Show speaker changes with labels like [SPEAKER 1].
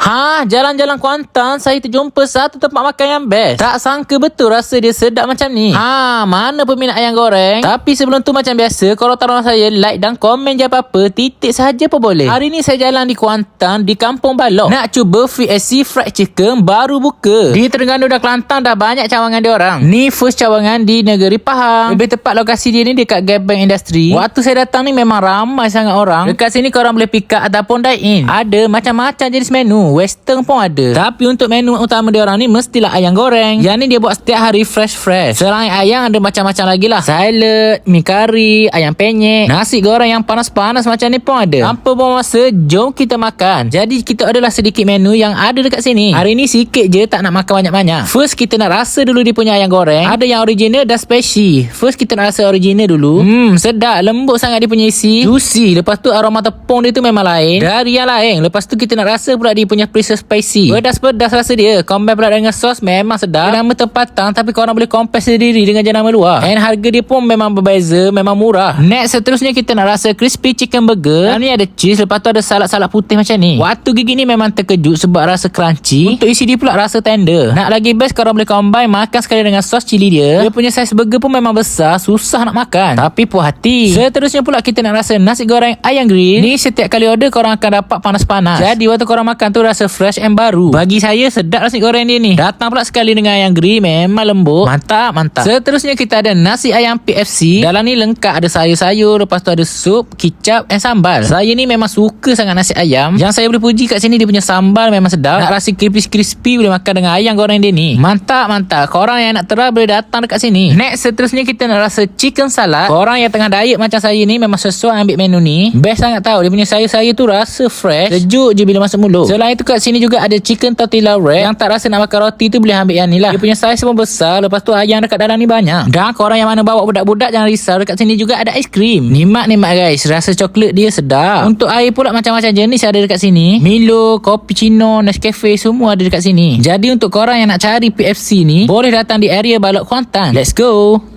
[SPEAKER 1] Ha, jalan-jalan Kuantan saya terjumpa satu tempat makan yang best. Tak sangka betul rasa dia sedap macam ni. Ha, mana peminat ayam goreng? Tapi sebelum tu macam biasa, kalau tolong saya like dan komen je apa-apa, titik sahaja pun boleh. Hari ni saya jalan di Kuantan di Kampung Balok. Nak cuba VSC fried chicken baru buka. Di Terengganu dan Kelantan dah banyak cawangan dia orang. Ni first cawangan di negeri Pahang. Lebih tepat lokasi dia ni dekat Gebeng Industri. Waktu saya datang ni memang ramai sangat orang. Dekat sini korang boleh pick up ataupun dine in. Ada macam-macam jenis menu. Western pun ada. Tapi untuk menu utama dia orang ni mestilah ayam goreng. Yang ni dia buat setiap hari fresh-fresh. Selain ayam ada macam-macam lagi lah. Salad, mi kari, ayam penyet, nasi goreng yang panas-panas macam ni pun ada. Tanpa buang masa, jom kita makan. Jadi kita adalah sedikit menu yang ada dekat sini. Hari ni sikit je tak nak makan banyak-banyak. First kita nak rasa dulu dia punya ayam goreng. Ada yang original dan special. First kita nak rasa original dulu. Hmm, sedap. Lembut sangat dia punya isi. Juicy. Lepas tu aroma tepung dia tu memang lain. Dari yang lain. Lepas tu kita nak rasa pula dia punya preset spicy. Pedas-pedas rasa dia. Combine pula dengan sos memang sedap. Dia nama tempatan tapi korang boleh compare sendiri dengan jenama luar. And harga dia pun memang berbeza. Memang murah. Next seterusnya kita nak rasa crispy chicken burger. Dalam ni ada cheese. Lepas tu ada salad-salad putih macam ni. Waktu gigi ni memang terkejut sebab rasa crunchy. Untuk isi dia pula rasa tender. Nak lagi best korang boleh combine makan sekali dengan sos cili dia. Dia punya size burger pun memang besar. Susah nak makan. Tapi puas hati. Seterusnya pula kita nak rasa nasi goreng ayam grill. Ni setiap kali order korang akan dapat panas-panas. Jadi waktu korang makan tu rasa fresh and baru. Bagi saya sedap nasi goreng dia ni. Datang pula sekali dengan ayam grill memang lembut. Mantap, mantap. Seterusnya kita ada nasi ayam PFC. Dalam ni lengkap ada sayur-sayur. Lepas tu ada sup, kicap and sambal. Saya ni memang suka sangat nasi ayam. Yang saya boleh puji kat sini dia punya sambal memang sedap. Nak rasa crispy-crispy boleh makan dengan ayam goreng dia ni. Mantap, mantap. Korang yang nak try boleh datang dekat sini. Next seterusnya kita nak rasa chicken salad. Korang yang tengah diet macam saya ni memang sesuai ambil menu ni. Best sangat tahu. Dia punya sayur-sayur tu rasa fresh. Sejuk je bila masuk mulut. Selain itu kat sini juga ada chicken tortilla wrap. Yang tak rasa nak makan roti tu boleh ambil yang ni lah. Dia punya saiz pun besar. Lepas tu ayam dekat dalam ni banyak. Dan korang yang mana bawa budak-budak jangan risau. Dekat sini juga ada aiskrim. Nikmat-nikmat guys. Rasa coklat dia sedap. Untuk air pula macam-macam jenis ada dekat sini. Milo, cappuccino, Nescafe semua ada dekat sini. Jadi untuk korang yang nak cari PFC ni, boleh datang di area Balok Kuantan. Let's go!